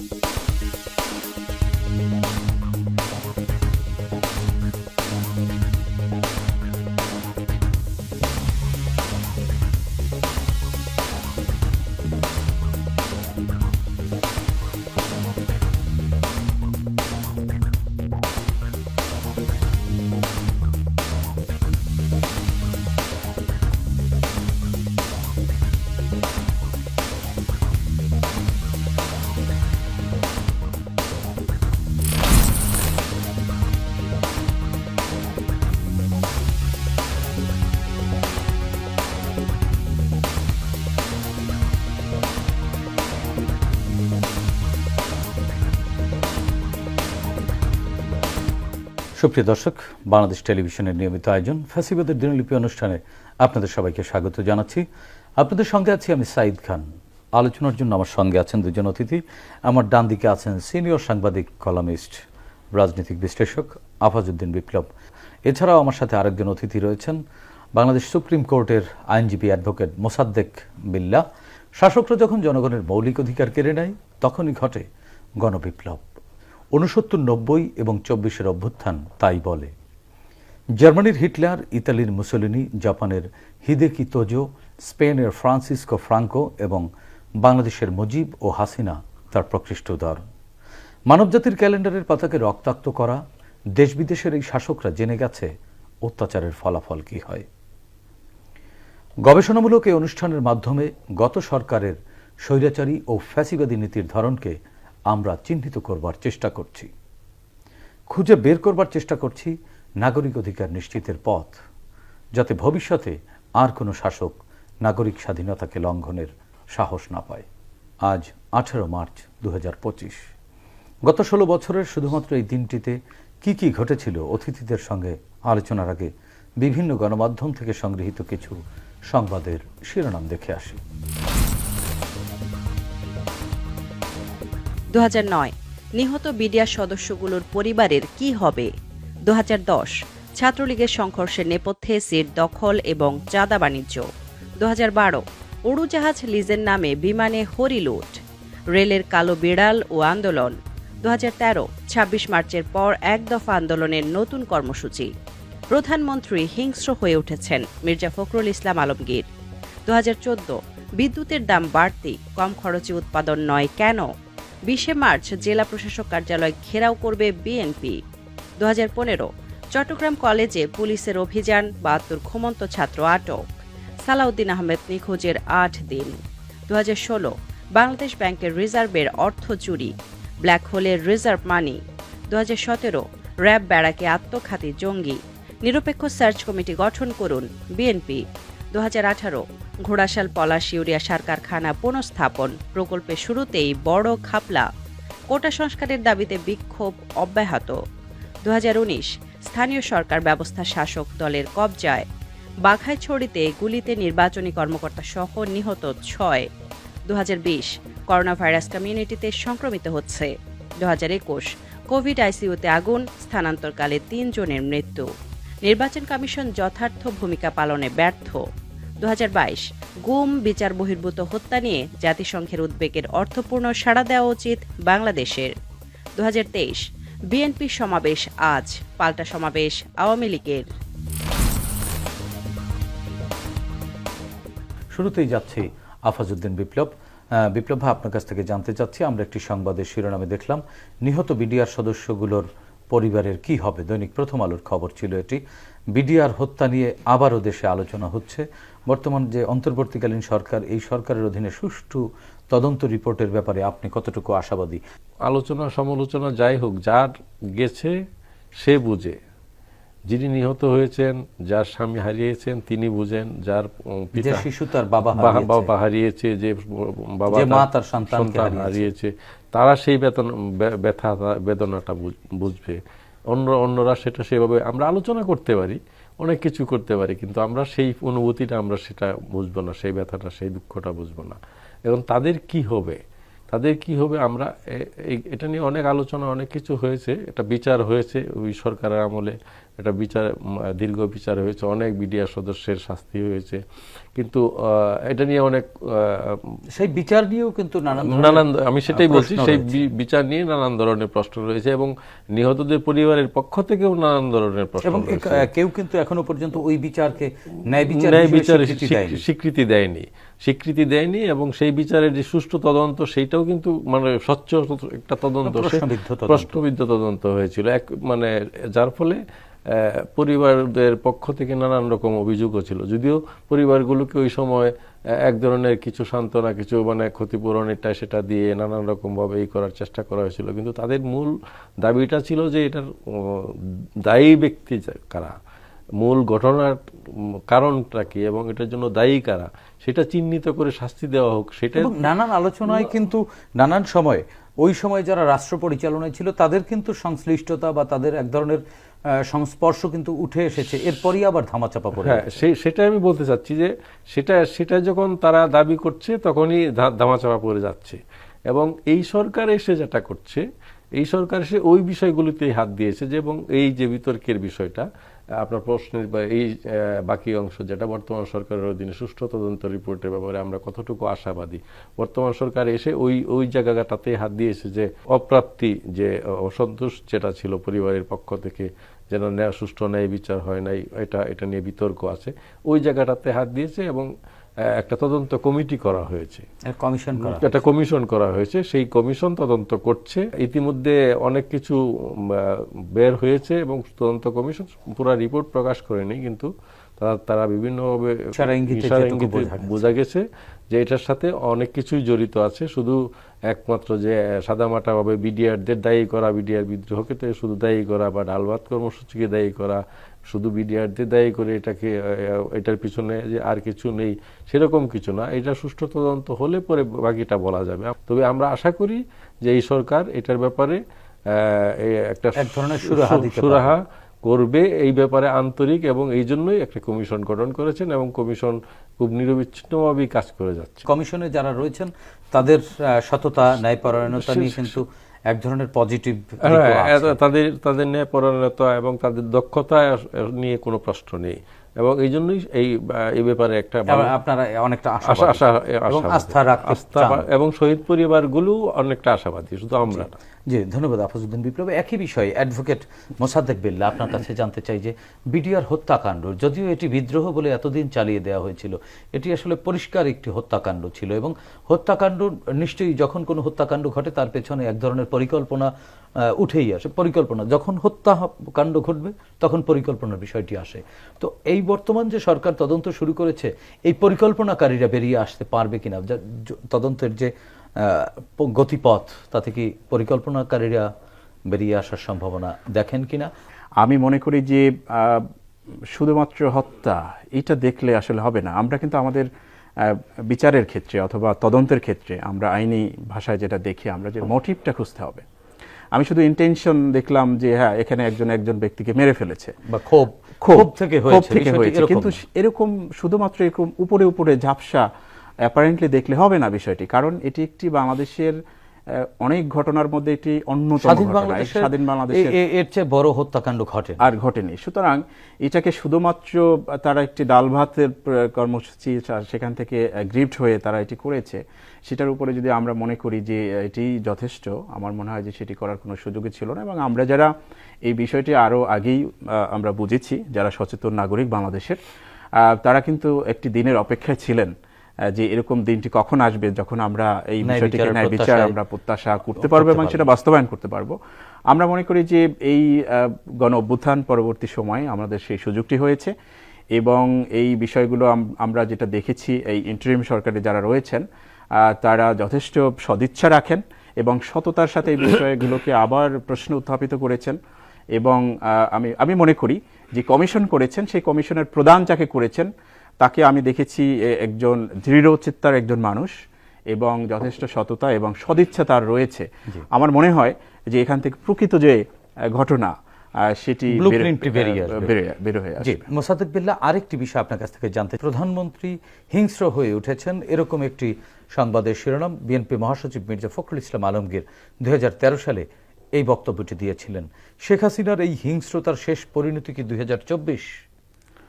you সুপ্রিয় দর্শক, বাংলাদেশ টেলিভিশনের নিয়মিত আয়োজন ফ্যাসিবাদের দিনলিপি অনুষ্ঠানে আপনাদের সবাইকে স্বাগত জানাচ্ছি। আপনাদের সঙ্গে আছি আমি সাইদ খান। আলোচনার জন্য আমার সঙ্গে আছেন দুজন অতিথি। আমার ডান দিকে আছেন সিনিয়র সাংবাদিক, কলামিস্ট, রাজনৈতিক বিশ্লেষক আফাজউদ্দিন বিপ্লব। এছাড়াও আমার সাথে আরেকজন অতিথি রয়েছেন বাংলাদেশ সুপ্রিম কোর্টের আইনজীবী অ্যাডভোকেট মোসাদ্দেক বিল্লা। শাসকরা যখন জনগণের মৌলিক অধিকার কেড়ে নেয়, তখনই ঘটে গণবিপ্লব। উনসত্তর নব্বই এবং চব্বিশের অভ্যুত্থান তাই বলে। জার্মানির হিটলার, ইতালির মুসোলিনি, জাপানের হিদেকি তোজো, স্পেনের ফ্রান্সিসকো ফ্রাঙ্কো এবং বাংলাদেশের মুজিব ও হাসিনা তার প্রকৃষ্ট উদাহরণ। মানবজাতির ক্যালেন্ডারের পাতাকে রক্তাক্ত করা দেশ বিদেশের এই শাসকরা জেনে গেছে অত্যাচারের ফলাফল কি হয়। গবেষণামূলক এই অনুষ্ঠানের মাধ্যমে গত সরকারের স্বৈরাচারী ও ফ্যাসিবাদী নীতির ধরনকে আমরা চিহ্নিত করবার চেষ্টা করছি। খুঁজে বের করবার চেষ্টা করছি নাগরিক অধিকার নিশ্চিতের পথ, যাতে ভবিষ্যতে আর কোনো শাসক নাগরিক স্বাধীনতাকে লঙ্ঘনের সাহস না পায়। আজ আঠেরো মার্চ দু হাজার পঁচিশ। গত ষোলো বছরের শুধুমাত্র এই দিনটিতে কি কি ঘটেছিল অতিথিদের সঙ্গে আলোচনার আগে বিভিন্ন গণমাধ্যম থেকে সংগৃহীত কিছু সংবাদের শিরোনাম দেখে আসি। দু হাজার নয়, নিহত বিডিআর সদস্যগুলোর পরিবারের কি হবে? দু হাজার দশ, ছাত্রলীগের সংঘর্ষের নেপথ্যে সিট দখল এবং চাঁদা বাণিজ্য। দু উড়োজাহাজ লিজের নামে বিমানে হরিলুট রেলের কালো বিড়াল ও আন্দোলন। দু ছাব্বিশ মার্চের পর এক দফা আন্দোলনের নতুন কর্মসূচি। প্রধানমন্ত্রী হিংস্র হয়ে উঠেছেন মির্জা ফখরুল ইসলাম আলমগীর। দু হাজার চোদ্দ, বিদ্যুতের দাম বাড়তি কম খরচে উৎপাদন নয় কেন? বিশে মার্চ জেলা প্রশাসক কার্যালয় ঘেরাও করবে বিএনপি। দু হাজার পনেরো চট্টগ্রাম কলেজে পুলিশের অভিযান, বাহাত্তর ঘুমন্ত ছাত্র আটক। সালাউদ্দিন আহমেদ নিখোঁজের আট দিন। দু হাজার ষোলো বাংলাদেশ ব্যাংকের রিজার্ভের অর্থ চুরি, ব্ল্যাক হোলের রিজার্ভ মানি। দু হাজার সতেরো র্যাব ব্যারাকে আত্মঘাতী জঙ্গি। নিরপেক্ষ সার্চ কমিটি গঠন করুন বিএনপি। দু হাজার আঠারো, ঘোড়াশাল, পলাশ, ইউরিয়া সার কারখানা পুনঃস্থাপন প্রকল্পের শুরুতেই বড় খাপলা। কোটা সংস্কারের দাবিতে বিক্ষোভ অব্যাহত। দু হাজার উনিশ, স্থানীয় সরকার ব্যবস্থা শাসক দলের কবজায়। বাঘাইছড়িতে গুলিতে নির্বাচনী কর্মকর্তা সহ নিহত ছয়। দু করোনা ভাইরাস কমিউনিটিতে সংক্রমিত হচ্ছে। দু হাজার একুশ, কোভিড আইসিইউতে আগুন, স্থানান্তরকালে তিনজনের মৃত্যু। নির্বাচন কমিশন যথার্থ ভূমিকা পালনে ব্যর্থ। দু গুম, বিচার বহির্ভূত হত্যা নিয়ে জাতিসংঘের উদ্বেগের অর্থপূর্ণ সাড়া দেওয়া উচিত বাংলাদেশের। দু বিএনপি সমাবেশ আজ, পাল্টা সমাবেশ আওয়ামী লীগের। শুরুতেই যাচ্ছি আফাজউদ্দিন বিপ্লব। বিপ্লব আপনার কাছ থেকে জানতে চাচ্ছি, আমরা একটি সংবাদের শিরোনামে দেখলাম, নিহত বিডিআর সদস্যগুলোর পরিবারের কি হবে? দৈনিক প্রথম আলোর খবর ছিল এটি। বিডিআর হত্যা নিয়ে আবারও দেশে আলোচনা হচ্ছে। বর্তমান যে অন্তর্বর্তীকালীন সরকার এই সরকারের অধীনে সুষ্ঠু তদন্ত রিপোর্টের ব্যাপারে আপনি কতটুকু আশাবাদী? আলোচনা সমালোচনা যাই হোক যার গেছে সে বুঝে। যিনি নিহত হয়েছেন যার স্বামী হারিয়েছেন তিনি বুঝেন যার শিশু তার বাবা হারিয়েছে, বাবা হারিয়েছে যে বাবা মা তার তার সন্তান হারিয়েছে। তারা সেই বেতন ব্যথা, বেদনাটা বুঝ- বুঝবে। অন্য, অন্যরা সেটা সেভাবে, আমরা আলোচনা করতে পারি, অনেক কিছু করতে পারি, কিন্তু আমরা সেই অনুভূতিটা, আমরা সেটা বুঝব না, সেই ব্যথাটা, সেই দুঃখটা বুঝব না। এবং তাদের কি হবে? তাদের কি হবে? আমরা এটা নিয়ে অনেক আলোচনা, অনেক কিছু হয়েছে এটা বিচার হয়েছে ওই সরকারের আমলে। একটা বিচার দীর্ঘ বিচার হয়েছে অনেক বিডিআর সদস্যের শাস্তি হয়েছে। কিন্তু এটা নিয়ে অনেক সেই বিচার নিয়েও কিন্তু নানান নানান আমি সেটাই বলছি সেই বিচার নিয়ে নানান ধরনের প্রশ্ন রয়েছে এবং নিহতদের পরিবারের পক্ষ থেকেও নানান ধরনের প্রশ্ন এবং কেউ কিন্তু এখনও পর্যন্ত ওই বিচারকে ন্যায় বিচার ন্যায় স্বীকৃতি দেয়নি। স্বীকৃতি দেয়নি। এবং সেই বিচারের যে সুষ্ঠু তদন্ত সেইটাও কিন্তু মানে স্বচ্ছ একটা তদন্ত। প্রশ্নবিদ্ধ তদন্ত। হয়েছিল। এক মানে যার ফলে পরিবারদের পক্ষ থেকে নানান রকম অভিযোগও ছিল। যদিও পরিবারগুলোকে ওই সময় এক ধরনের কিছু সান্ত্বনা কিছু মানে ক্ষতিপূরণ এটা সেটা দিয়ে নানান রকমভাবে এই করার চেষ্টা করা হয়েছিল। কিন্তু তাদের মূল দাবিটা ছিল যে এটার দায়ী ব্যক্তি কারা মূল ঘটনার কারণটা কি এবং এটার জন্য দায়ী কারা সেটা চিহ্নিত করে শাস্তি দেওয়া হোক সেটা নানান আলোচনায় কিন্তু নানান সময় ওই সময় যারা রাষ্ট্র পরিচালনায় ছিল তাদের কিন্তু সংশ্লিষ্টতা বা তাদের এক ধরনের সংস্পর্শ কিন্তু উঠে এসেছে। এরপরই আবার ধামাচাপা পড়ে হ্যাঁ সেই সেটাই আমি বলতে চাচ্ছি যে সেটা সেটা যখন তারা দাবি করছে তখনই ধামাচাপা পড়ে যাচ্ছে। এবং এই সরকার এসে যেটা করছে এই সরকার এসে ওই বিষয়গুলিতেই হাত দিয়েছে যে এবং এই যে বিতর্কের বিষয়টা আপনার প্রশ্নের বা এই বাকি অংশ যেটা বর্তমান সরকারের অধীনে সুষ্ঠু তদন্ত রিপোর্টের ব্যাপারে আমরা কতটুকু আশাবাদী? বর্তমান সরকার এসে ওই ওই জায়গাটাতে হাত দিয়েছে যে অপ্রাপ্তি যে অসন্তোষ যেটা ছিল পরিবারের পক্ষ থেকে, যেন সুষ্ঠু ন্যায় বিচার হয় নাই, এটা এটা নিয়ে বিতর্ক আছে। ওই জায়গাটাতে হাত দিয়েছে এবং একটা তদন্ত কমিটি করা হয়েছে। কমিশন করা একটা কমিশন করা হয়েছে। সেই কমিশন তদন্ত করছে। ইতিমধ্যে অনেক কিছু বের হয়েছে এবং তদন্ত কমিশন পুরো রিপোর্ট প্রকাশ করেনি কিন্তু তারা তারা বিভিন্নভাবে বোঝা গেছে। যে এটার সাথে অনেক কিছুই জড়িত আছে। শুধু একমাত্র যে সাদামাটা ভাবে বিডিআরদের দায়ী করা বিডিআর বিদ্রোহকে তো শুধু দায়ী করা বা ডালভাত কর্মসূচিকে দায়ী করা শুধু বিডিআরদের দায়ী করে এটাকে এটার পিছনে যে আর কিছু নেই সেরকম কিছু না। এটা সুষ্ঠু তদন্ত হলে পরে বাকিটা বলা যাবে। তবে আমরা আশা করি যে এই সরকার এটার ব্যাপারে একটা এক ধরনের সুরাহা সুরাহা করবে। এই ব্যাপারে আন্তরিক এবং এই জন্যই একটা কমিশন গঠন করেছেন এবং কমিশন খুব নিরবিচ্ছিন্নভাবেই কাজ করে যাচ্ছে। কমিশনে যারা রয়েছেন তাদের সততা ন্যায়পরায়ণতা নিয়ে কিন্তু এক ধরনের পজিটিভ হ্যাঁ, তাদের তাদের ন্যায় পরায়ণতা এবং তাদের দক্ষতা নিয়ে কোনো প্রশ্ন নেই। এবং এই জন্যই এই এই ব্যাপারে একটা আপনারা অনেকটা আশা আশা আস্থা আস্থা এবং শহীদ পরিবারগুলো অনেকটা আশাবাদী শুধু আমরা জি ধন্যবাদ আফাজউদ্দিন বিপ্লব। একই বিষয়ে অ্যাডভোকেট মোসাদ্দেক বিল্লা আপনার কাছে জানতে চাই যে বিডিআর হত্যাকাণ্ড যদিও এটি বিদ্রোহ বলে এতদিন চালিয়ে দেওয়া হয়েছিল এটি আসলে পরিষ্কার একটি হত্যাকাণ্ড ছিল এবং হত্যাকাণ্ড নিশ্চয়ই যখন কোনো হত্যাকাণ্ড ঘটে তার পেছনে এক ধরনের পরিকল্পনা উঠেই আসে। পরিকল্পনা যখন হত্যাকাণ্ড ঘটবে তখন পরিকল্পনার বিষয়টি আসে। তো এই বর্তমান যে সরকার তদন্ত শুরু করেছে এই পরিকল্পনাকারীরা বেরিয়ে আসতে পারবে কিনা? তদন্তের যে গতিপথ তাতে কি পরিকল্পনাকারীরা বেরিয়ে আসার সম্ভাবনা দেখেন কিনা? আমি মনে করি যে শুধুমাত্র হত্যা এটা দেখলে আসলে হবে না। আমরা কিন্তু আমাদের বিচারের ক্ষেত্রে অথবা তদন্তের ক্ষেত্রে আমরা আইনি ভাষায় যেটা দেখি আমরা যে মোটিভটা খুঁজতে হবে। আমি শুধু ইন্টেনশন দেখলাম যে হ্যাঁ এখানে একজন একজন ব্যক্তিকে মেরে ফেলেছে। বা ক্ষোভ। ক্ষোভ থেকে হয়েছে থেকে হয়েছে। কিন্তু এরকম শুধুমাত্র এরকম উপরে উপরে ঝাপসা অ্যাপারেন্টলি দেখলে হবে না বিষয়টি। কারণ এটি একটি বাংলাদেশের অনেক ঘটনার মধ্যে এটি অন্যতম স্বাধীন বাংলাদেশের এর চেয়ে বড় হত্যাকাণ্ড ঘটে আর ঘটেনি। সুতরাং এটাকে শুধুমাত্র তারা একটি ডাল ভাতের কর্মসূচি সেখান থেকে গ্রিফট হয়ে তারা এটি করেছে সেটার উপরে যদি আমরা মনে করি যে এটি যথেষ্ট আমার মনে হয় যে সেটি করার কোনো সুযোগই ছিল না। এবং আমরা যারা এই বিষয়টি আরও আগেই আমরা বুঝেছি যারা সচেতন নাগরিক বাংলাদেশের আহ, তারা কিন্তু একটি দিনের অপেক্ষায় ছিলেন। যে এরকম দিনটি কখন আসবে যখন আমরা এই বিষয়টিকে ন্যায় বিচার আমরা প্রত্যাশা করতে পারব এবং সেটা বাস্তবায়ন করতে পারব। আমরা মনে করি যে এই গণ অভ্যুত্থান পরবর্তী সময়ে আমাদের সেই সুযোগটি হয়েছে এবং এই বিষয়গুলো আমরা যেটা দেখেছি এই ইন্টারিম সরকারে যারা রয়েছেন তারা যথেষ্ট সদিচ্ছা রাখেন এবং সততার সাথে এই বিষয়গুলোকে আবার প্রশ্ন উত্থাপিত করেছেন এবং আমি আমি মনে করি যে কমিশন করেছেন সেই কমিশনের প্রধান যাকে করেছেন তাকে আমি দেখেছি একজন দৃঢ় চিত্তার একজন মানুষ এবং যথেষ্ট সততা এবং সদিচ্ছা তার রয়েছে। আমার মনে হয় যে এখান থেকে প্রকৃত যে ঘটনা সেটি বের- হয়ে আসবে। মোসাদ্দেক বিল্লাহ আরেকটি বিষয় আপনার কাছ থেকে জানতে প্রধানমন্ত্রী হিংস্র হয়ে উঠেছেন এরকম একটি সংবাদের শিরোনাম বিএনপি মহাসচিব মির্জা ফখরুল ইসলাম আলমগীর দুই হাজার তেরো সালে এই বক্তব্যটি দিয়েছিলেন। শেখ হাসিনার এই হিংস্রতার শেষ পরিণতি কি দুই হাজার চব্বিশ?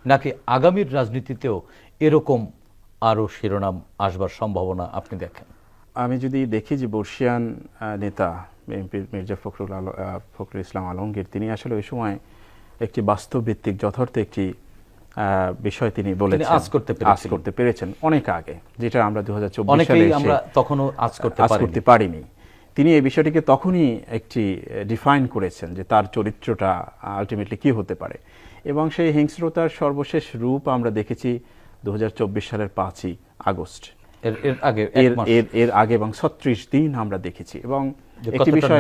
নাকি আগামীর রাজনীতিতেও এরকম আরও শিরোনাম আসবার সম্ভাবনা আপনি দেখেন? আমি যদি দেখি যে বর্ষিয়ান নেতা বিএনপির মির্জা ফখরুল আল ফখরুল ইসলাম আলমগীর তিনি আসলে ওই সময় একটি বাস্তব ভিত্তিক যথার্থ একটি বিষয় তিনি বলেছেন। আঁচ করতে পেরেছিলেন। করতে পেরেছেন অনেক আগে যেটা আমরা দু হাজার চব্বিশ সালে আমরা তখনও আজ করতে আজ করতে পারিনি। তিনি এই বিষয়টিকে তখনই একটি ডিফাইন করেছেন যে তার চরিত্রটা আলটিমেটলি কি হতে পারে। এবং সেই হিংস্রতার সর্বশেষ রূপ আমরা দেখেছি দুহাজার চব্বিশ সালের পাঁচই আগস্ট। এর এর আগে এর আগে এবং ছত্রিশ দিন আমরা দেখেছি। এবং একটি বিষয়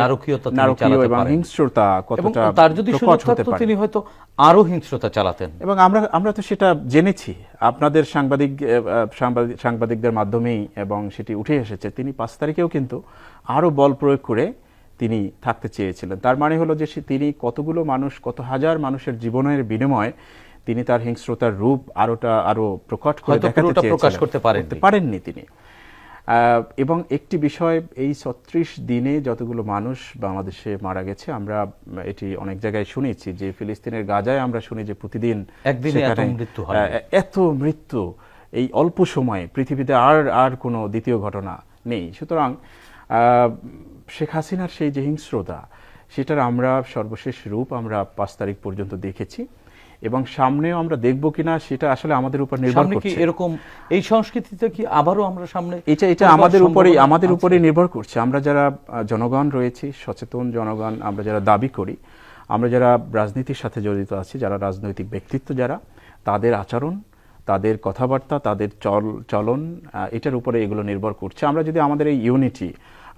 নারকীয় এবং হিংস্রতা কতটা তার যদি তিনি হয়তো আরও হিংস্রতা চালাতেন। এবং আমরা আমরা তো সেটা জেনেছি। আপনাদের সাংবাদিক সাংবাদিকদের মাধ্যমেই এবং সেটি উঠে এসেছে। তিনি পাঁচ তারিখেও কিন্তু আরও বল প্রয়োগ করে তিনি থাকতে চেয়েছিলেন। তার মানে হলো যে তিনি কতগুলো মানুষ কত হাজার মানুষের জীবনের বিনিময়ে তিনি তার হিংস্রতার রূপ আরোটা আরও প্রকট করে দেখাতে প্রকাশ করতে পারেননি। পারেননি তিনি। এবং একটি বিষয় এই ছত্রিশ দিনে যতগুলো মানুষ বাংলাদেশে মারা গেছে আমরা এটি অনেক জায়গায় শুনেছি যে ফিলিস্তিনের গাজায় আমরা শুনি যে প্রতিদিন একদিনে এত মৃত্যু হয়। এত মৃত্যু এই অল্প সময়ে পৃথিবীতে আর আর কোনো দ্বিতীয় ঘটনা নেই। সুতরাং শেখ হাসিনার সেই যে হিংস্রতা সেটার আমরা সর্বশেষ রূপ আমরা পাঁচ তারিখ পর্যন্ত দেখেছি এবং সামনেও আমরা দেখব কিনা সেটা আসলে আমাদের উপর নির্ভর করছে। এরকম এই সংস্কৃতিতে কি আবারও আমরা সামনে এটা এটা আমাদের উপরেই আমাদের আছে? উপরেই নির্ভর করছে। আমরা যারা জনগণ রয়েছি সচেতন জনগণ আমরা যারা দাবি করি আমরা যারা রাজনীতির সাথে জড়িত আছি যারা রাজনৈতিক ব্যক্তিত্ব যারা তাদের আচরণ তাদের কথাবার্তা তাদের চল চলন এটার উপরে এগুলো নির্ভর করছে। আমরা যদি আমাদের এই ইউনিটি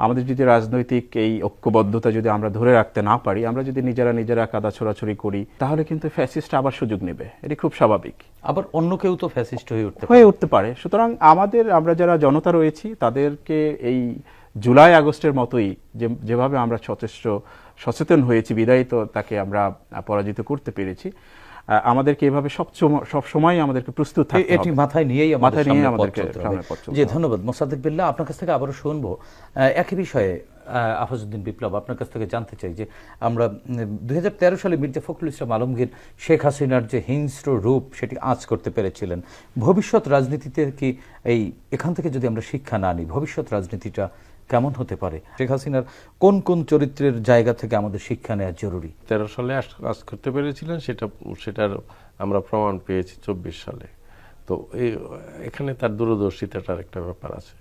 আমাদের যদি রাজনৈতিক এই ঐক্যবদ্ধতা যদি আমরা ধরে রাখতে না পারি আমরা যদি নিজেরা নিজেরা কাদা ছোড়াছড়ি করি তাহলে কিন্তু ফ্যাসিস্ট আবার সুযোগ নেবে। এটি খুব স্বাভাবিক। আবার অন্য কেউ তো ফ্যাসিস্ট হয়ে উঠতে হয়ে উঠতে পারে। সুতরাং আমাদের আমরা যারা জনতা রয়েছি তাদেরকে এই জুলাই আগস্টের মতোই যে যেভাবে আমরা সচেষ্ট সচেতন হয়েছি বিদায়ী তো তাকে আমরা পরাজিত করতে পেরেছি আমাদেরকে এভাবে সবসময় সবসময় আমাদেরকে প্রস্তুত থাকতে এটি মাথায় নিয়েই আমাদের মাথায় নিয়ে আমাদেরকে হবে। জি ধন্যবাদ। মোসাদ্দেক বিল্লাহ আপনার কাছ থেকে আবারও শুনব। একই বিষয়ে আফাজউদ্দিন বিপ্লব আপনার কাছ থেকে জানতে চাই যে আমরা দুই হাজার তেরো সালে মির্জা ফখরুল ইসলাম আলমগীর শেখ হাসিনার যে হিংস্র রূপ সেটি আঁচ করতে পেরেছিলেন। ভবিষ্যৎ রাজনীতিতে কি এই এখান থেকে যদি আমরা শিক্ষা না নিই ভবিষ্যৎ রাজনীতিটা কেমন হতে পারে? শেখ হাসিনার কোন কোন চরিত্রের জায়গা থেকে আমাদের শিক্ষা নেওয়া জরুরি? তেরো সালে কাজ করতে পেরেছিলেন, সেটা, সেটার আমরা প্রমাণ পেয়েছি চব্বিশ সালে। তো এখানে তার দূরদর্শিতাটার একটা ব্যাপার আছে।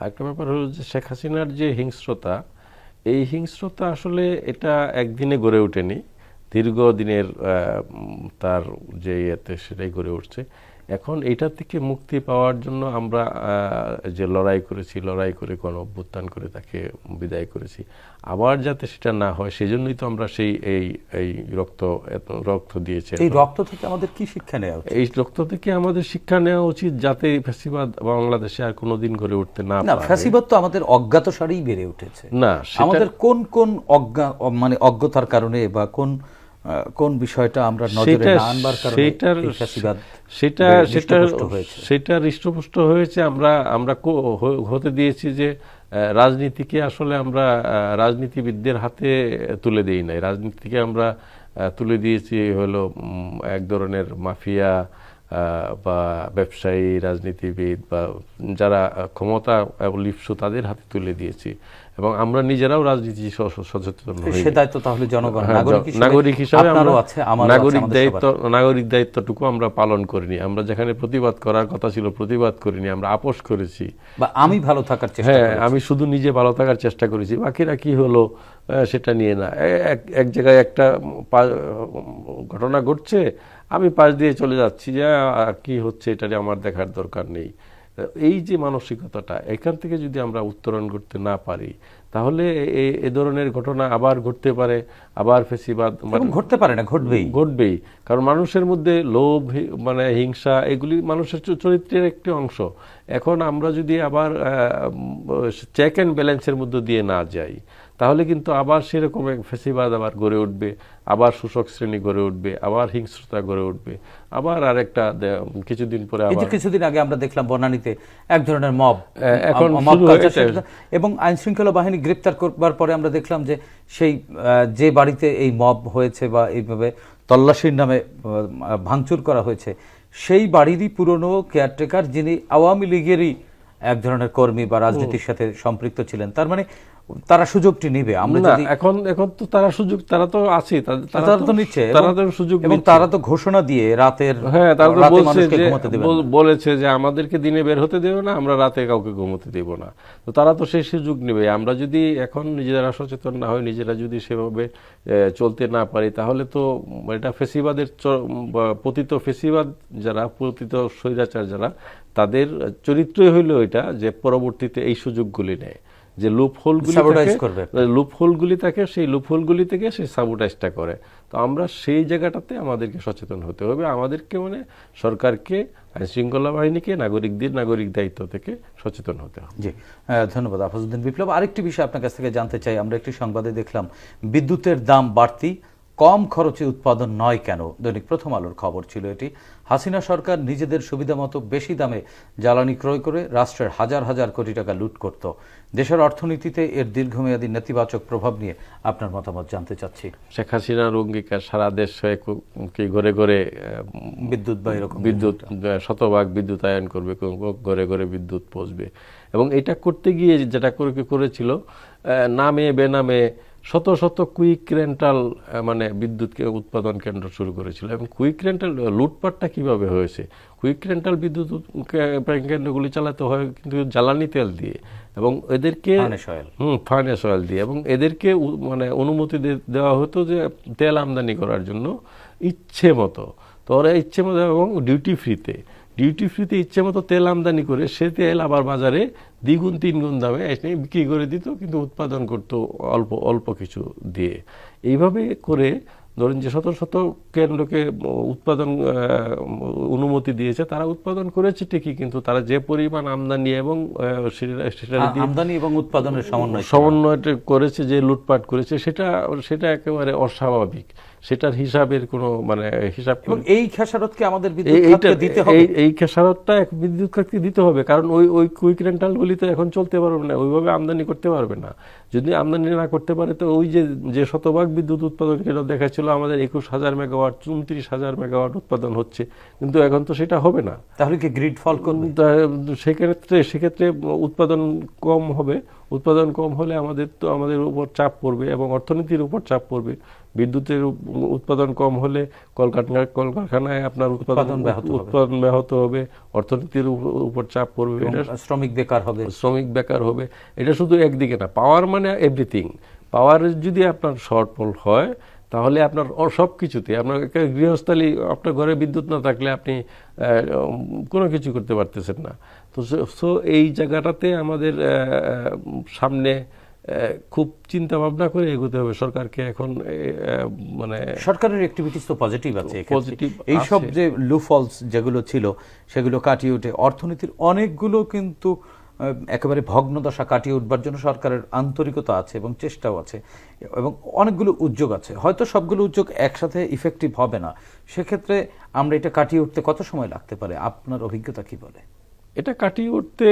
আরেকটা ব্যাপার হলো যে শেখ হাসিনার যে হিংস্রতা, এই হিংস্রতা আসলে এটা একদিনে গড়ে ওঠেনি। দীর্ঘদিনের তার যে ইয়েতে সেটাই গড়ে উঠছে। এখন এইটা থেকে মুক্তি পাওয়ার জন্য আমরা যে লড়াই করেছি লড়াই করে কোনো অভ্যুত্থান করে তাকে বিদায় করেছি। আবার যাতে সেটা না হয় সেজন্যই তো আমরা সেই এই এই রক্ত এত রক্ত দিয়েছে এই রক্ত থেকে আমাদের কি শিক্ষা নেওয়া উচিত? এই রক্ত থেকে আমাদের শিক্ষা নেওয়া উচিত যাতে ফ্যাসিবাদ বাংলাদেশে আর কোনোদিন গড়ে উঠতে না না ফ্যাসিবাদ তো আমাদের অজ্ঞাত সারেই বেড়ে উঠেছে। না আমাদের কোন কোন অজ্ঞা মানে অজ্ঞতার কারণে বা কোন কোন বিষয়টা আমরা নজরে না আনবার কারণে সেটার সেটা সেটা সেটা হৃষ্টপুষ্ট হয়েছে। আমরা আমরা হতে দিয়েছি যে রাজনীতিকে আসলে আমরা রাজনীতিবিদদের হাতে তুলে দিই নাই। রাজনীতিকে আমরা তুলে দিয়েছি হলো এক ধরনের মাফিয়া আহ, বা ব্যবসায়ী রাজনীতিবিদ বা যারা ক্ষমতা লিপ্সু তাদের হাতে তুলে দিয়েছি। এবং আমরা নিজেরাও রাজনীতি সচেতন সে দায়িত্ব তাহলে জনগণ হ্যাঁ, নাগরিক হিসেবে নাগরিক দায়িত্ব নাগরিক দায়িত্বটুকু আমরা পালন করিনি। আমরা যেখানে প্রতিবাদ করার কথা ছিল প্রতিবাদ করিনি আমরা আপোষ করেছি। বা আমি ভালো থাকার চেষ্টা হ্যাঁ করেছি। আমি শুধু নিজে ভালো থাকার চেষ্টা করেছি বাকিরা কি হলো সেটা নিয়ে না। এক এক জায়গায় একটা ঘটনা ঘটছে আমি পাশ দিয়ে চলে যাচ্ছি যে কি হচ্ছে এটা আমার দেখার দরকার নেই। এই যে মানসিকতাটা এখান থেকে যদি আমরা উত্তরণ করতে না পারি তাহলে এ- ধরনের ঘটনা আবার ঘটতে পারে আবার ফেসিবাদ মানে ঘটতে পারে না ঘটবেই। ঘটবেই। কারণ মানুষের মধ্যে লোভ মানে হিংসা এগুলি মানুষের চরিত্রের একটি অংশ। এখন আমরা যদি আবার চেক অ্যান্ড ব্যালেন্সের মধ্যে দিয়ে না যাই তাহলে কিন্তু আবার সেরকম এক ফেসিবাদ আবার গড়ে উঠবে আবার শোষক শ্রেণি গড়ে উঠবে আবার হিংস্রতা গড়ে উঠবে আবার আর একটা কিছুদিন পরে আবার কিছুদিন আগে আমরা দেখলাম বনানীতে এক ধরনের মব এখন এবং আইন শৃঙ্খলা বাহিনী গ্রেপ্তার করবার পরে আমরা দেখলাম যে সেই যে বাড়িতে এই মব হয়েছে বা এইভাবে তল্লাশির নামে ভাঙচুর করা হয়েছে সেই বাড়িরই পুরনো কেয়ারটেকার যিনি আওয়ামী লীগেরই এক ধরনের কর্মী বা রাজনীতির সাথে সম্পৃক্ত ছিলেন। তার মানে তারা সুযোগটি নিবে। আমরা যদি এখন এখন তো তারা সুযোগ তারা তো আছে তারা তো নিচ্ছে তারা তো সুযোগ এবং তারা তো ঘোষণা দিয়ে রাতের হ্যাঁ তারা তো রাতে বলছে যে। বলেছে যে আমাদেরকে দিনে বের হতে দেবে না আমরা রাতে কাউকে ঘুমোতে দেব না। তো তারা তো সেই সুযোগ নেবে। আমরা যদি এখন নিজেরা সচেতন না হই নিজেরা যদি সেভাবে চলতে না পারি তাহলে তো এটা ফেসিবাদের পতিত ফেসিবাদ যারা পতিত স্বৈরাচার যারা তাদের চরিত্রই হইল এটা যে পরবর্তীতে এই সুযোগগুলি নেয়। যে লুপ হোলগুলি করবে। লুপ হোলগুলি থাকে সেই লুপ হোলগুলি থেকে সেই সাবোটাইজটা করে। তো আমরা সেই জায়গাটাতে আমাদেরকে সচেতন হতে হবে। আমাদেরকে মানে সরকারকে আইন শৃঙ্খলা বাহিনীকে নাগরিকদের নাগরিক দায়িত্ব থেকে সচেতন হতে হবে। জি। ধন্যবাদ আফাজউদ্দিন বিপ্লব। আরেকটি বিষয় আপনার কাছ থেকে জানতে চাই। আমরা একটি সংবাদে দেখলাম বিদ্যুতের দাম বাড়তি কম খরচে উৎপাদন নয় কেন? দৈনিক প্রথম আলোর খবর ছিল এটি। হাসিনা সরকার নিজেদের সুবিধা মতো বেশি দামে জ্বালানি ক্রয় করে রাষ্ট্রের হাজার হাজার কোটি টাকা লুট করত। দেশের অর্থনীতিতে এর দীর্ঘমেয়াদী নেতিবাচক প্রভাব নিয়ে আপনার মতামত জানতে চাচ্ছি। শেখ হাসিনার অঙ্গীকার সারা দেশ হয়ে কু- ঘরে ঘরে বিদ্যুৎ বা এরকম বিদ্যুৎ শতভাগ বিদ্যুৎ আয়ন করবে ঘরে ঘরে বিদ্যুৎ পৌঁছবে এবং এটা করতে গিয়ে যেটা করে করেছিল নামে বেনামে শত শত কুইক রেন্টাল মানে বিদ্যুৎ উৎপাদন কেন্দ্র শুরু করেছিল। এবং কুইক রেন্টাল লুটপাটটা কীভাবে হয়েছে? কুইক রেন্টাল বিদ্যুৎ কেন্দ্রগুলি চালাতে হয় কিন্তু জ্বালানি তেল দিয়ে। এবং এদেরকে। হুম ফার্নেস অয়েল দিয়ে। এবং এদেরকে মানে অনুমতি দেওয়া হতো যে তেল আমদানি করার জন্য ইচ্ছে মতো। তো ওরা ইচ্ছে মতো এবং ডিউটি ফ্রিতে ডিউটি ফ্রিতে ইচ্ছে মতো তেল আমদানি করে সে তেল আবার বাজারে দ্বিগুণ তিনগুণ দামে এসে বিক্রি করে দিত কিন্তু উৎপাদন করতো অল্প অল্প কিছু দিয়ে এইভাবে করে ধরেন যে শত শত কেন্দ্রকে উৎপাদন অনুমতি দিয়েছে তারা উৎপাদন করেছে ঠিকই কিন্তু তারা যে পরিমাণ আমদানি এবং সেটা- সেটা আমদানি এবং উৎপাদনের সমন্বয় ছিল। সমন্বয়টা করেছে যে লুটপাট করেছে সেটা সেটা একেবারে অস্বাভাবিক সেটার হিসাবের কোনো মানে হিসাব এবং এই খেসারতকে আমাদের দিতে হবে। এই খেসারতটা এক বিদ্যুৎ খাতকে দিতে হবে কারণ ওই ওই কুইক রেন্টালগুলি তো এখন চলতে পারবে না ওইভাবে আমদানি করতে পারবে না। যদি আমদানি না করতে পারে তো ওই যে যে শতভাগ বিদ্যুৎ উৎপাদন কেন্দ্র দেখাচ্ছিল আমাদের একুশ হাজার মেগাওয়াট উনত্রিশ হাজার মেগাওয়াট উৎপাদন হচ্ছে। কিন্তু এখন তো সেটা হবে না। তাহলে কি গ্রিড ফল করবে? সেক্ষেত্রে সেক্ষেত্রে উৎপাদন কম হবে। উৎপাদন কম হলে আমাদের তো আমাদের উপর চাপ পড়বে এবং অর্থনীতির উপর চাপ পড়বে। বিদ্যুতের উৎপাদন কম হলে কলকারখানা কলকারখানায় আপনার উৎপাদন উৎপাদন ব্যাহত হবে। অর্থনীতির উপ- উপর চাপ পড়বে। এটা শ্রমিক বেকার হবে। শ্রমিক বেকার হবে। এটা শুধু একদিকে না পাওয়ার মানে এভরিথিং পাওয়ার যদি আপনার শর্টফল হয় তাহলে আপনার সব কিছুতে আপনার গৃহস্থালী আপনার ঘরে বিদ্যুৎ না থাকলে আপনি কোনো কিছু করতে পারতেছেন না। তো সো এই জায়গাটাতে আমাদের সামনে খুব চিন্তা ভাবনা করে এগোতে হবে। সরকারকে এখন মানে সরকারের অ্যাক্টিভিটিস তো পজিটিভ আছে। Positive এইসব আছে। যে লুফলস যেগুলো ছিল সেগুলো কাটিয়ে উঠে অর্থনীতির অনেকগুলো কিন্তু একেবারে ভগ্নদশা কাটিয়ে উঠবার জন্য সরকারের আন্তরিকতা আছে এবং চেষ্টাও আছে এবং অনেকগুলো উদ্যোগ আছে। হয়তো সবগুলো উদ্যোগ একসাথে ইফেক্টিভ হবে না। সেক্ষেত্রে আমরা এটা কাটিয়ে উঠতে কত সময় লাগতে পারে? আপনার অভিজ্ঞতা কি বলে? এটা কাটিয়ে উঠতে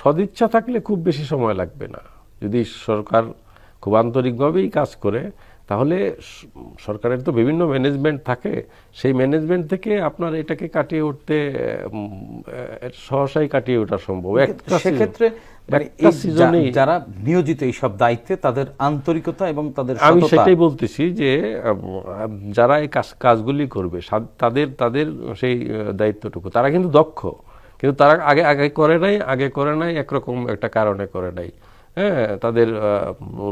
সদিচ্ছা থাকলে খুব বেশি সময় লাগবে না। যদি সরকার খুব আন্তরিকভাবেই কাজ করে তাহলে সরকারের তো বিভিন্ন ম্যানেজমেন্ট থাকে। সেই ম্যানেজমেন্ট থেকে আপনার এটাকে কাটিয়ে উঠতে সহসাই কাটিয়ে ওঠা সম্ভব। সেক্ষেত্রে মানে যারা নিয়োজিত এই সব দায়িত্বে তাদের আন্তরিকতা এবং তাদের আমি সেটাই বলতেছি যে যারা এই কাজ কাজগুলি করবে তাদের তাদের সেই দায়িত্বটুকু। তারা কিন্তু দক্ষ। কিন্তু তারা আগে আগে করে নাই আগে করে নাই একরকম একটা কারণে করে নাই। হ্যাঁ তাদের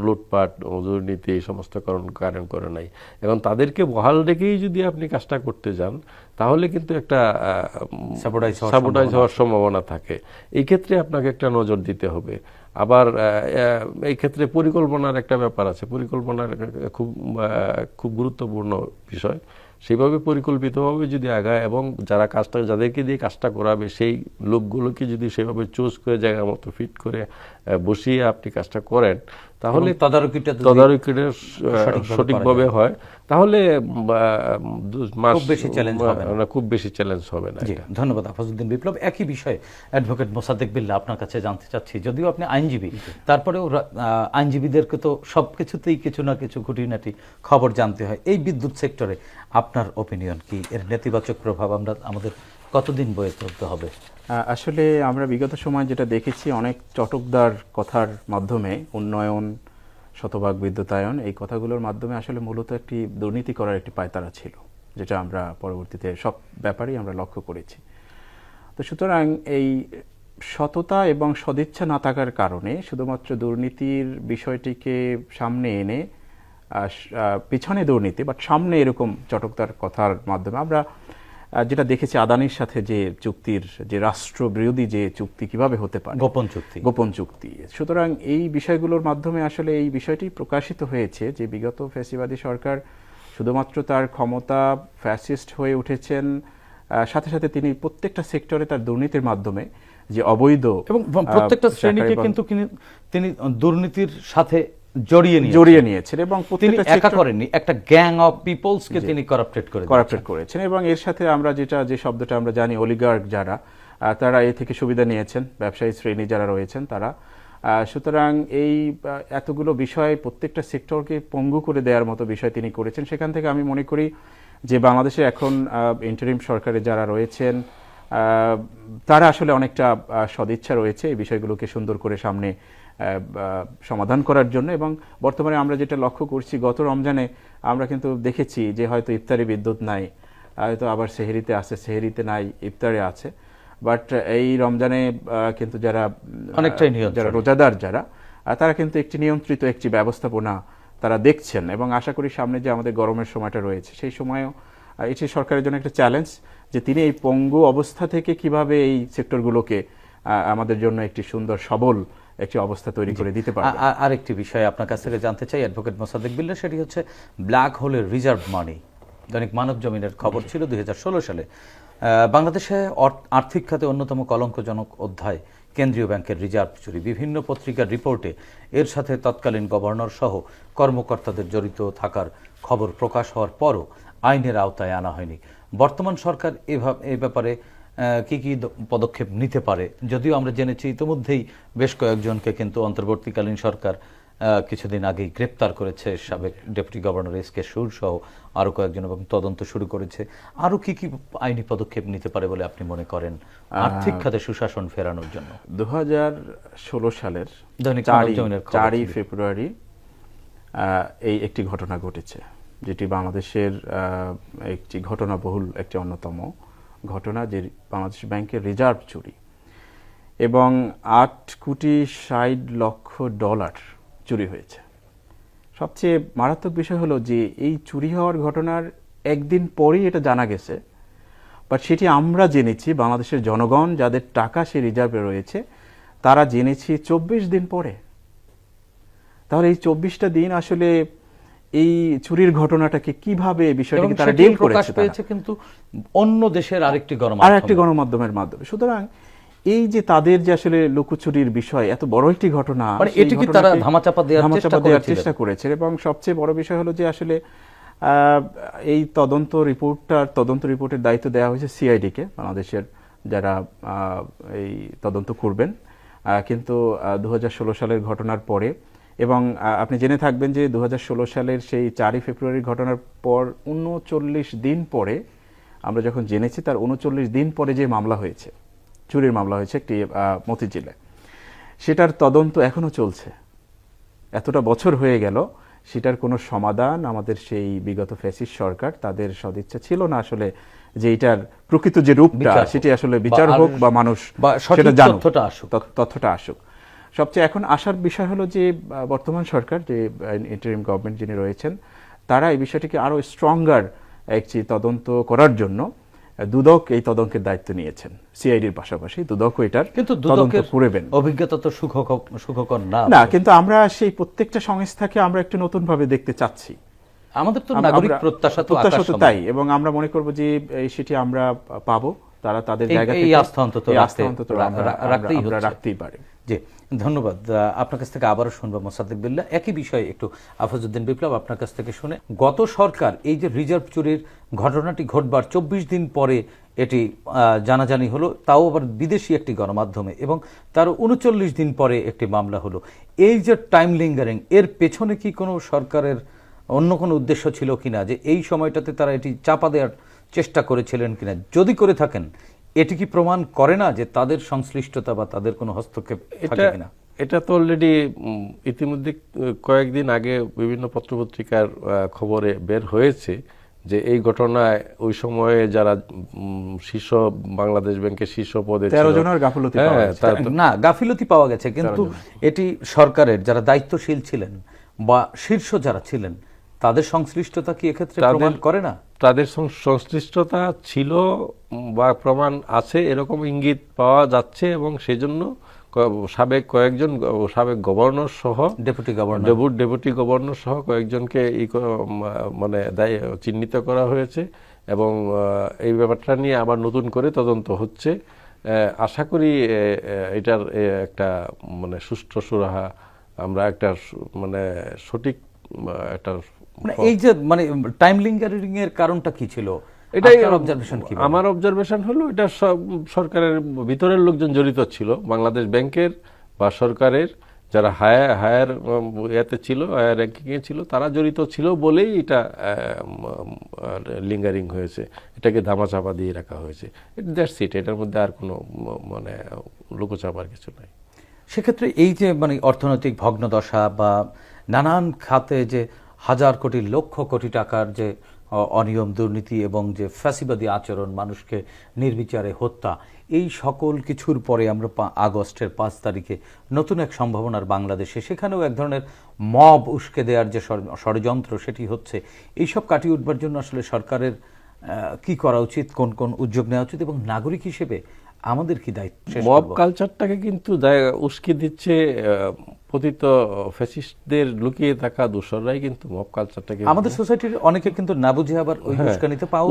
লুটপাট দুর্নীতি এই সমস্ত কারণ কারণ করে নাই। এখন তাদেরকে বহাল রেখেই যদি আপনি কাজটা করতে যান তাহলে কিন্তু একটা সাবোটাইজ হওয়ার সম্ভাবনা থাকে। এই ক্ষেত্রে আপনাকে একটা নজর দিতে হবে। আবার এই ক্ষেত্রে পরিকল্পনার একটা ব্যাপার আছে। পরিকল্পনার খুব খুব গুরুত্বপূর্ণ বিষয়। সেইভাবে পরিকল্পিতভাবে যদি আগায় এবং যারা কাজটা, যাদেরকে দিয়ে কাজটা করাবে, সেই লোকগুলোকে যদি সেভাবে চুজ করে জায়গা মতো ফিট করে বসিয়ে আপনি কাজটা করেন তাহলে তদারকিটা তদারকিটা সঠিকভাবে হয়। তাহলে খুব বেশি challenge হবে না। খুব বেশি চ্যালেঞ্জ হবে না ধন্যবাদ আফাজউদ্দিন বিপ্লব। একই বিষয়ে অ্যাডভোকেট মোসাদ্দেক বিল্লা আপনার কাছে জানতে চাচ্ছি। যদিও আপনি আইনজীবী তারপরেও আইনজীবীদেরকে তো সব কিছুতেই কিছু না কিছু খুঁটিনাটি খবর জানতে হয়। এই বিদ্যুৎ সেক্টরে আপনার ওপিনিয়ন কি? এর নেতিবাচক প্রভাব আমরা আমাদের কতদিন বয়ে চলতে হবে? আসলে আমরা বিগত সময় যেটা দেখেছি, অনেক চটকদার কথার মাধ্যমে উন্নয়ন, শতভাগ বিদ্যুতায়ন, এই কথাগুলোর মাধ্যমে আসলে মূলত একটি দুর্নীতি করার একটি পায়তারা ছিল, যেটা আমরা পরবর্তীতে সব ব্যাপারেই আমরা লক্ষ্য করেছি। তো সুতরাং এই সততা এবং সদিচ্ছা না থাকার কারণে শুধুমাত্র দুর্নীতির বিষয়টিকে সামনে এনে পিছনে দুর্নীতি বাট সামনে এরকম চটকদার কথার মাধ্যমে আমরা যেটা দেখেছি আদানির সাথে যে চুক্তির যে রাষ্ট্র বিরোধী যে চুক্তি কীভাবে হতে পারে। গোপন চুক্তি। গোপন চুক্তি। সুতরাং এই বিষয়গুলোর মাধ্যমে আসলে এই বিষয়টি প্রকাশিত হয়েছে যে বিগত ফ্যাসিবাদী সরকার শুধুমাত্র তার ক্ষমতা ফ্যাসিস্ট হয়ে উঠেছেন সাথে সাথে তিনি প্রত্যেকটা সেক্টরে তার দুর্নীতির মাধ্যমে যে অবৈধ এবং প্রত্যেকটা শ্রেণীকে কিন্তু তিনি দুর্নীতির সাথে জড়িয়ে নিয়ে জড়িয়ে নিয়েছেন এবং তিনি একা করেননি একটা গ্যাং অফ পিপলসকে তিনি করাপ্টেড করে করাপ্টেড করেছেন এবং এর সাথে আমরা যেটা যে শব্দটা আমরা জানি অলিগার্ক যারা তারা এ থেকে সুবিধা নিয়েছেন ব্যবসায়ী শ্রেণি যারা রয়েছেন তারা। সুতরাং এই এতগুলো বিষয় প্রত্যেকটা সেক্টরকে পঙ্গু করে দেওয়ার মতো বিষয় তিনি করেছেন। সেখান থেকে আমি মনে করি যে বাংলাদেশে এখন ইন্টারিম সরকারে যারা রয়েছেন আহ, তারা আসলে অনেকটা সদিচ্ছা রয়েছে এই বিষয়গুলোকে সুন্দর করে সামনে সমাধান করার জন্য এবং বর্তমানে আমরা যেটা লক্ষ্য করছি গত রমজানে আমরা কিন্তু দেখেছি যে হয়তো ইফতারি বিদ্যুৎ নাই হয়তো আবার সেহেরিতে আছে সেহেরিতে নাই ইফতারে আছে বাট এই রমজানে কিন্তু যারা অনেকটাই। যারা রোজাদার যারা তারা কিন্তু একটি নিয়ন্ত্রিত একটি ব্যবস্থাপনা তারা দেখছেন এবং আশা করি সামনে যে আমাদের গরমের সময়টা রয়েছে সেই সময়ও এটি সরকারের জন্য একটা চ্যালেঞ্জ যে তিনি এই পঙ্গু অবস্থা থেকে কীভাবে এই সেক্টরগুলোকে আমাদের জন্য একটি সুন্দর সবল একটি অবস্থা তৈরি করে দিতে পারে আরেকটি বিষয় আপনার কাছ থেকে জানতে চাই অ্যাডভোকেট মোসাদ্দেক বিল্লা সেটি হচ্ছে ব্ল্যাক হোলের রিজার্ভ মানি। দৈনিক মানব জমিনের খবর ছিল দু হাজার ষোলো সালে। বাংলাদেশে আর্থিক খাতে অন্যতম কলঙ্কজনক অধ্যায় কেন্দ্রীয় ব্যাংকের রিজার্ভ চুরি। বিভিন্ন পত্রিকার রিপোর্টে এর সাথে তৎকালীন গভর্নর সহ কর্মকর্তাদের জড়িত থাকার খবর প্রকাশ হওয়ার পরও আইনের আওতায় আনা হয়নি। বর্তমান সরকার এভাবে এই ব্যাপারে কি কি পদক্ষেপ নিতে পারে? যদিও আমরা জেনেছি ইতিমধ্যেই বেশ কয়েকজনকে কিন্তু অন্তর্বর্তীকালীন সরকার কিছুদিন আগেই গ্রেপ্তার করেছে। সাবেক ডেপুটি গভর্নর এস কে সুর সহ আরও কয়েকজন এবং তদন্ত শুরু করেছে। আরও কি কি আইনি পদক্ষেপ নিতে পারে বলে আপনি মনে করেন? আর্থিক খাতে সুশাসন ফেরানোর জন্য। দু হাজার ষোলো সালের চারই। ফেব্রুয়ারি আহ, এই একটি ঘটনা ঘটেছে যেটি বাংলাদেশের আহ, একটি ঘটনাবহুল একটি অন্যতম। ঘটনা যে বাংলাদেশ ব্যাংকের রিজার্ভ চুরি এবং আট কোটি ষাট লক্ষ ডলার চুরি হয়েছে। সবচেয়ে মারাত্মক বিষয় হলো যে এই চুরি হওয়ার ঘটনার একদিন পরেই এটা জানা গেছে, বাট সেটি আমরা জেনেছি, বাংলাদেশের জনগণ যাদের টাকা সে রিজার্ভে রয়েছে, তারা জেনেছি চব্বিশ দিন পরে। তাহলে এই চব্বিশটা দিন আসলে এই চুরির ঘটনাটাকে কীভাবে বিষয়টাকে তারা ডিল করেছে। পেয়েছে কিন্তু অন্য দেশের আরেকটি আর গণমাধ্যমে একটি গণমাধ্যমের মাধ্যমে সুতরাং এই যে তাদের যে আসলে লুকোচুরির বিষয় এত বড় একটি ঘটনা মানে এটি কি তারা ধামাচাপা দেওয়ার চেষ্টা দেওয়ার? চেষ্টা করেছে এবং সবচেয়ে বড় বিষয় হলো যে আসলে আহ, এই তদন্ত রিপোর্টটার তদন্ত রিপোর্টের দায়িত্ব দেওয়া হয়েছে সিআইডি কে বাংলাদেশের যারা আহ, এই তদন্ত করবেন আহ, কিন্তু দু হাজার ষোলো সালের ঘটনার পরে এবং আপনি জেনে থাকবেন যে দু হাজার ষোলো সালের সেই চারই ফেব্রুয়ারি ঘটনার পর উনচল্লিশ দিন পরে আমরা যখন জেনেছি তার উনচল্লিশ দিন পরে যে মামলা হয়েছে চুরির মামলা হয়েছে একটি মতিঝিলে সেটার তদন্ত এখনও চলছে। এতটা বছর হয়ে গেল সেটার কোনো সমাধান আমাদের সেই বিগত ফ্যাসিস্ট সরকার তাদের সদিচ্ছা ছিল না। আসলে যে এটার প্রকৃত যে রূপটা সেটি আসলে বিচার হোক বা মানুষ বা সেটা জানুক তথ্যটা আসুক। সবচেয়ে এখন আসার বিষয় হলো যে বর্তমান সরকার যে ইন্টারিম গভর্নমেন্ট যিনি রয়েছেন তারা এই বিষয়টিকে আরও স্ট্রঙ্গার একটি তদন্ত করার জন্য দুদক এই তদন্তের দায়িত্ব নিয়েছেন। সিআইডির পাশাপাশি দুদকও এটার কিন্তু তদন্ত দুদকের করবেন। অভিজ্ঞতা তো সুখকর সুখকর না। না কিন্তু আমরা সেই প্রত্যেকটা সংস্থাকে আমরা একটু নতুন ভাবে দেখতে চাচ্ছি। আমাদের তো নাগরিক প্রত্যাশা তো। তাই এবং আমরা মনে করব যে এই সেটি আমরা পাবো। তারা তাদের জায়গা থেকে আস্থা অন্তত আস্থা অন্তত রাখতেই পারি। জি ধন্যবাদ। আপনার কাছ থেকে আবারও শুনব মোসাদ্দেক বিল্লাহ। একই বিষয়ে একটু আফাজউদ্দিন বিপ্লব আপনার কাছ থেকে শুনে। গত সরকার এই যে রিজার্ভ চুরির ঘটনাটি ঘটবার চব্বিশ দিন পরে এটি জানাজানি হলো তাও আবার বিদেশি একটি গণমাধ্যমে এবং তার উনচল্লিশ দিন পরে একটি মামলা হলো। এই যে টাইম লিঙ্গারিং এর পেছনে কি কোনো সরকারের অন্য কোনো উদ্দেশ্য ছিল কিনা? যে এই সময়টাতে তারা এটি চাপা দেওয়ার চেষ্টা করেছিলেন কিনা। যদি করে থাকেন এটি কি প্রমাণ করে না যে তাদের সংশ্লিষ্টতা বা তাদের কোনো হস্তক্ষেপ থাকে এটা কিনা? এটা তো অলরেডি ইতিমধ্যে কয়েকদিন আগে বিভিন্ন পত্রপত্রিকার আহ, খবরে বের হয়েছে যে এই ঘটনায় ওই সময়ে যারা উম, শীর্ষ বাংলাদেশ ব্যাংকের শীর্ষ পদে তেরো জনের গাফিলতি হ্যাঁ, না গাফিলতি পাওয়া গেছে কিন্তু এটি সরকারের যারা দায়িত্বশীল ছিলেন বা শীর্ষ যারা ছিলেন তাদের সংশ্লিষ্টতা কি এক্ষেত্রে প্রমাণ করে না? তাদের সংশ্লিষ্টতা ছিল বা প্রমাণ আছে এরকম ইঙ্গিত পাওয়া যাচ্ছে এবং সেজন্য সাবেক কয়েকজন সাবেক গভর্নর সহ ডেপুটি গভর্নর ডেপুট গভর্নর সহ কয়েকজনকে মানে দায়- চিহ্নিত করা হয়েছে এবং এই ব্যাপারটা নিয়ে আবার নতুন করে তদন্ত হচ্ছে। আশা করি এটার একটা মানে সুষ্ঠু সুরাহা আমরা একটা মানে সঠিক একটা এই যে মানে টাইম লিঙ্গারিং এর কারণটা কি ছিল? এটাই অবজারভেশন কি? আমার অবজারভেশন হলো এটা সব সরকারের ভিতরের লোকজন জড়িত ছিল। বাংলাদেশ ব্যাংকের বা সরকারের যারা হায়ার হায়ার ইয়াতে ছিল হায়ার র্যাঙ্কিং এ ছিল তারা জড়িত ছিল বলেই এটা লিঙ্গারিং হয়েছে। এটাকে ধামাচাপা দিয়ে রাখা হয়েছে। দ্যাটস ইট এটার মধ্যে আর কোনো মানে লুকোচাপার কিছু নাই। সেক্ষেত্রে এই যে মানে অর্থনৈতিক ভগ্নদশা বা নানান খাতে যে হাজার কোটি, লক্ষ কোটি টাকার যে অনিয়ম, দুর্নীতি এবং যে ফ্যাসিবাদী আচরণ, মানুষকে নির্বিচারে হত্যা, এই সকল কিছুর পরে আমরা আগস্টের পাঁচ তারিখে নতুন এক সম্ভাবনার বাংলাদেশে, সেখানেও এক ধরনের মব উস্কে দেওয়ার যে ষড়যন্ত্র সেটি হচ্ছে, এইসব কাটিয়ে উঠবার জন্য আসলে সরকারের কি করা উচিত, কোন কোন উদ্যোগ নেওয়া উচিত এবং নাগরিক হিসেবে আমাদের কি দায়িত্ব? মব কালচারটাকে কিন্তু উস্কে দিচ্ছে পতিত ফ্যাসিস্টদের লুকিয়ে থাকা দোসররাই কিন্তু মব কালচারটাকে আমাদের সোসাইটির অনেকে কিন্তু না বুঝে আবার ওই হ্যাঁ। উস্কানিতে পাও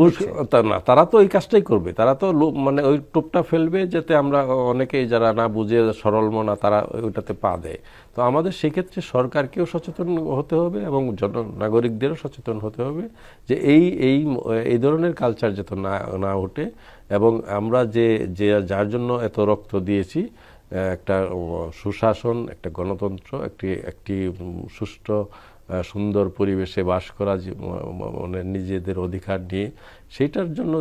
না তারা তো ওই কাজটাই করবে। তারা তো মানে ওই টোপটা ফেলবে যাতে আমরা অনেকেই যারা না বুঝে সরল মনা তারা ওইটাতে পা দেয়। তো আমাদের সেক্ষেত্রে সরকারকেও সচেতন হতে হবে এবং জন নাগরিকদেরও সচেতন হতে হবে যে এই এই এই ধরনের কালচার যাতে না না ওঠে এবং আমরা যে যে যার জন্য এত রক্ত দিয়েছি একটা সুশাসন একটা গণতন্ত্র একটি একটি সুষ্ঠু সুন্দর পরিবেশে বাস করা মানে নিজেদের অধিকার নিয়ে সেইটার জন্য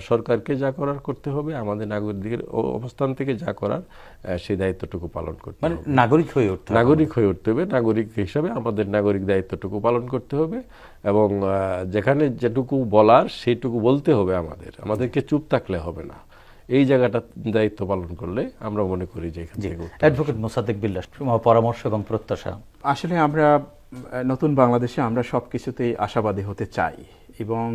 সরকারকে যা করার করতে হবে আমাদের নাগরিকদের অবস্থান থেকে যা করার সেই দায়িত্বটুকু পালন করতে মানে নাগরিক হয়ে উঠতে নাগরিক হয়ে উঠতে হবে নাগরিক হিসাবে আমাদের নাগরিক দায়িত্বটুকু পালন করতে হবে এবং যেখানে যেটুকু বলার সেইটুকু বলতে হবে আমাদের। আমাদেরকে চুপ থাকলে হবে না। এই জায়গাটা দায়িত্ব পালন করলে আমরা মনে করি যে অ্যাডভোকেট মোসাদ্দেক বিল্লাস পরামর্শ এবং প্রত্যাশা। আসলে আমরা নতুন বাংলাদেশে আমরা সব কিছুতেই আশাবাদী হতে চাই এবং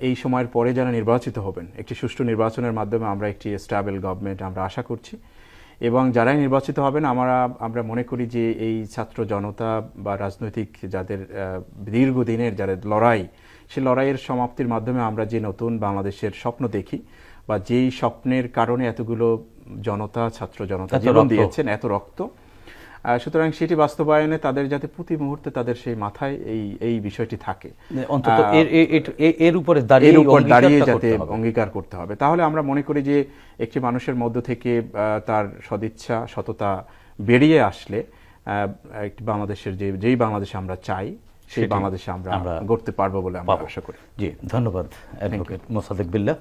এই সময়ের পরে যারা নির্বাচিত হবেন একটি সুষ্ঠু নির্বাচনের মাধ্যমে আমরা একটি স্ট্যাবল গভর্নমেন্ট আমরা আশা করছি এবং যারাই নির্বাচিত হবেন আমরা আমরা মনে করি যে এই ছাত্র জনতা বা রাজনৈতিক যাদের দীর্ঘদিনের যাদের লড়াই সে লড়াইয়ের সমাপ্তির মাধ্যমে আমরা যে নতুন বাংলাদেশের স্বপ্ন দেখি বা যেই স্বপ্নের কারণে এতগুলো জনতা ছাত্র জনতা জীবন দিয়েছেন এত রক্ত। সুতরাং সেটি বাস্তবায়নে তাদের যাতে প্রতি মুহূর্তে তাদের সেই মাথায় এই এই বিষয়টি থাকে। অন্তত এর উপরে দাঁড়িয়ে যাতে অঙ্গীকার করতে হবে। তাহলে আমরা মনে করি যে একটি মানুষের মধ্য থেকে তার সদিচ্ছা সততা বেরিয়ে আসলে আহ, একটি বাংলাদেশের যে যেই বাংলাদেশ আমরা চাই সেই বাংলাদেশে আমরা গড়তে পারব বলে আমরা আশা করি। জি ধন্যবাদ অ্যাডভোকেট মোসাদ্দেক বিল্লা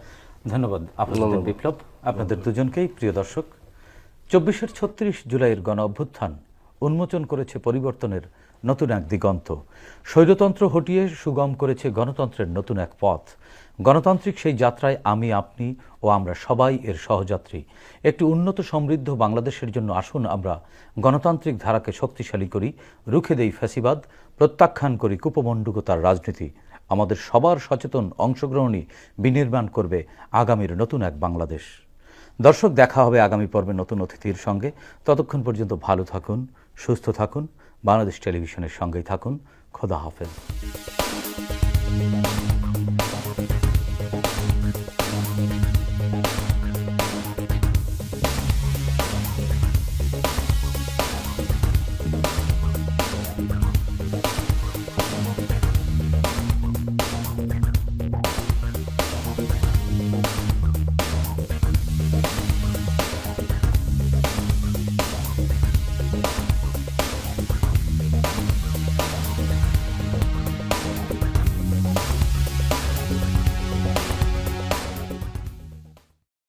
ধন্যবাদ আপনাদের বিপ্লব আপনাদের দুজনকেই প্রিয় দর্শক। চব্বিশের ছত্রিশ জুলাইয়ের গণ অভ্যুত্থান উন্মোচন করেছে পরিবর্তনের নতুন এক দিগন্ত। স্বৈরতন্ত্র হটিয়ে সুগম করেছে গণতন্ত্রের নতুন এক পথ। গণতান্ত্রিক সেই যাত্রায় আমি আপনি ও আমরা সবাই এর সহযাত্রী। একটি উন্নত সমৃদ্ধ বাংলাদেশের জন্য আসুন আমরা গণতান্ত্রিক ধারাকে শক্তিশালী করি রুখে দেই ফ্যাসিবাদ প্রত্যাখ্যান করি কুপমণ্ডুকতার রাজনীতি। আমাদের সবার সচেতন অংশগ্রহণই বিনির্মাণ করবে আগামীর নতুন এক বাংলাদেশ। দর্শক, দেখা হবে আগামী পর্বে নতুন অতিথির সঙ্গে। ততক্ষণ পর্যন্ত ভালো থাকুন, সুস্থ থাকুন, বাংলাদেশ টেলিভিশনের সঙ্গেই থাকুন। খোদা হাফেজ।